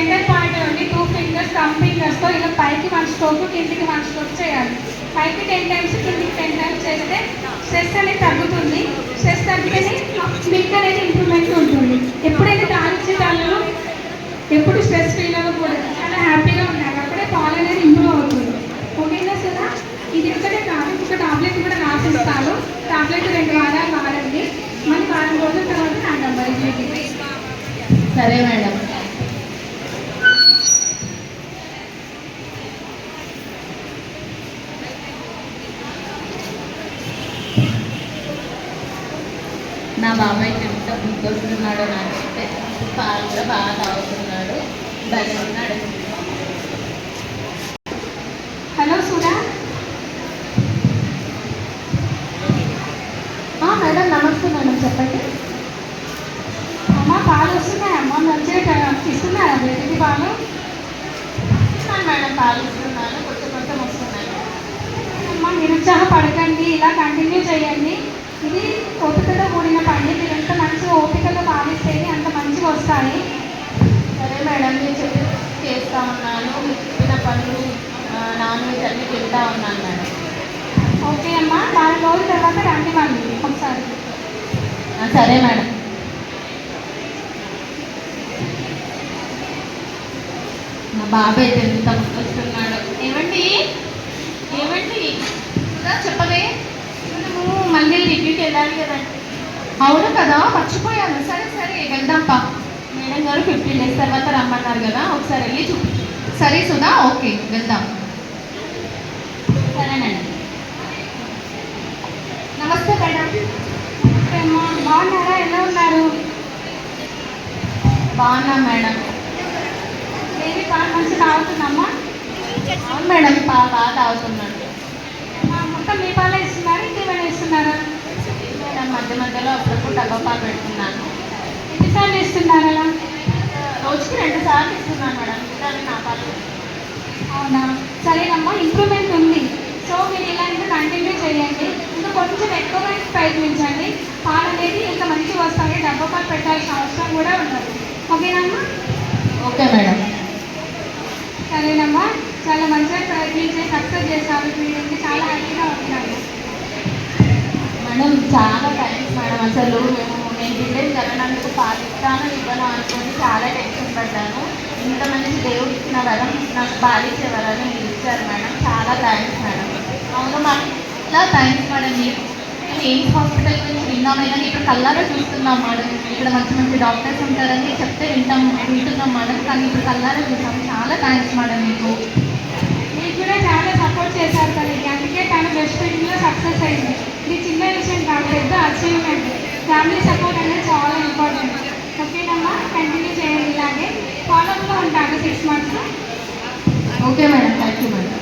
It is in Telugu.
సెంటర్ పాయింట్ నుండి టూ ఫింగర్స్ థమ్ ఫింగర్స్తో ఇలా పైకి వన్ స్ట్రోక్ కిందికి వన్ స్ట్రోక్ చేయాలి. పైకి టెన్ టైమ్స్ కిందికి టెన్ టైమ్స్ చేస్తే స్ట్రెస్ అనేది తగ్గుతుంది. స్ట్రెస్ తగ్గితేనే మిల్క్ అనేది ఇంప్రూవ్మెంట్ ఉంటుంది. ఎప్పుడైతే దానిచ్చే వాళ్ళు ఎప్పుడు స్ట్రెస్ ఫీల్ అవ్వకూడదు. చాలా హ్యాపీగా ఉండాలి. అప్పుడే పాలు అనేది ఇంప్రూవ్ అవుతుంది. ఓకేనా సుధా ఇది ఒక్కటే కాదు ఇంకొక టాబ్లెట్ కూడా రాసిస్తాను టాబ్లెట్ రెండు వారాలు వాడండి. మళ్ళీ వారం రోజుల తర్వాత నా నెంబర్ సరే మేడం. నా బాబాయ్ ఎంత గుర్తొస్తున్నాడో నాకైతే పాలు కూడా బాగా తాగుతున్నాడు. భలే హలో సుధా మేడం నమస్తే మేడం చెప్పండి. అమ్మ పాలు వస్తున్నాయమ్మా మంచిగా ఇస్తున్నాయా బేబీకి పాలు? ఇస్తున్నాను మేడం పాలు ఇస్తున్నాను కొంచెం కొంచెం వస్తున్నాయి. అమ్మ నిరుత్సాహపడకండి ఇలా కంటిన్యూ చేయండి. ఇది ఓపికతో కూడిన పని మీరు ఎంత మంచిగా ఓపికతో భావిస్తేనే అంత మంచిగా వస్తాయి. సరే మేడం మీరు చెప్పి చేస్తా ఉన్నాను. చెప్పిన పనులు నాన్ వెజ్ అన్ని తింటా ఉన్నాను మేడం. ఓకే అమ్మా వారం రోజుల తర్వాత రండి మళ్ళీ ఒకసారి. సరే మేడం. మా బాబాయ్ అయితే ఎంత వస్తున్నాడు అవును కదా మర్చిపోయాను. సరే సరే వెళ్దాంపా. మేడం గారు ఫిఫ్టీన్ డేస్ తర్వాత రమ్మన్నారు కదా ఒకసారి వెళ్ళి చూపించు సరే సుధా ఓకే వెళ్దాం. సరే మేడం నమస్తే మేడం. బాగున్నారా? ఎలా ఉన్నారు? బాగున్నా మేడం. బేబీ పాలు మంచిగా తాగుతుందమ్మా అవును మేడం బాగా బాగా తాగుతున్నాడు మొత్తం మీ పాలే ఇస్తున్నారా ఇంకేమైనా ఇస్తున్నారా మేడం మధ్య మధ్యలో అప్పుడప్పుడు డబ్బా పాలు పెడుతున్నాను. ఎన్నిసార్లు ఇస్తున్నారు అలా? రోజుకి రెండు సార్లు ఇస్తున్నాను మేడం. మిగతావి నా పాలు అవునా? సరేనమ్మా ఇంప్రూవ్మెంట్ ఉంది. సో మీరు ఇలా ఇంకా కంటిన్యూ చేయండి. ఇంకా కొంచెం ఎక్కువగా ప్రయత్నించండి. పాలు అనేది ఇంకా మంచిగా వస్తాయి డబ్బా పాలు పెట్టాల్సిన అవసరం కూడా ఉండదు. ఓకేనమ్మా ఓకే మేడం. సరేనమ్మా చాలా మంచిగా ప్రయత్నించి సక్సెస్ చేశారు. మీరు చాలా హ్యాపీగా ఉంటున్నాను మేడం చాలా థ్యాంక్స్ మేడం అసలు నేను విలేజ్ జరగడానికి పాలిస్తాను ఇవ్వను అనుకుని చాలా టెన్షన్ పడ్డాను. ఇంత మంచి దేవుడు ఇచ్చిన వరం నాకు పాలించే వరాలు మీరు ఇచ్చారు మేడం. చాలా థ్యాంక్స్ మేడం. అవును మాకు చాలా థ్యాంక్స్ మేడం మీరు మేము ఎయిమ్స్ హాస్పిటల్ గురించి విన్నామే కానీ ఇక్కడ కల్లారా చూస్తున్నాం మేడం. ఇక్కడ మంచి మంచి డాక్టర్స్ ఉంటారని చెప్తే వింటాం వింటున్నాం మేడం. కానీ ఇప్పుడు కల్లారా చూసాం. చాలా థ్యాంక్స్ మేడం మీకు. మీకు కూడా చాలా సపోర్ట్ చేశారు తనకి అందుకే తను బెస్ట్ ఫ్రెండ్లో సక్సెస్ అయింది. ఇది చిన్న విషయం కాదు పెద్ద అచీవ్మెంట్ ఫ్యామిలీ సపోర్ట్ అనేది చాలా ఇంపార్టెంట్ ఓకేనమ్మా కంటిన్యూ చేయండి ఇలాగే. ఫాలోఅప్లో ఉంటాను six months okay madam thank you madam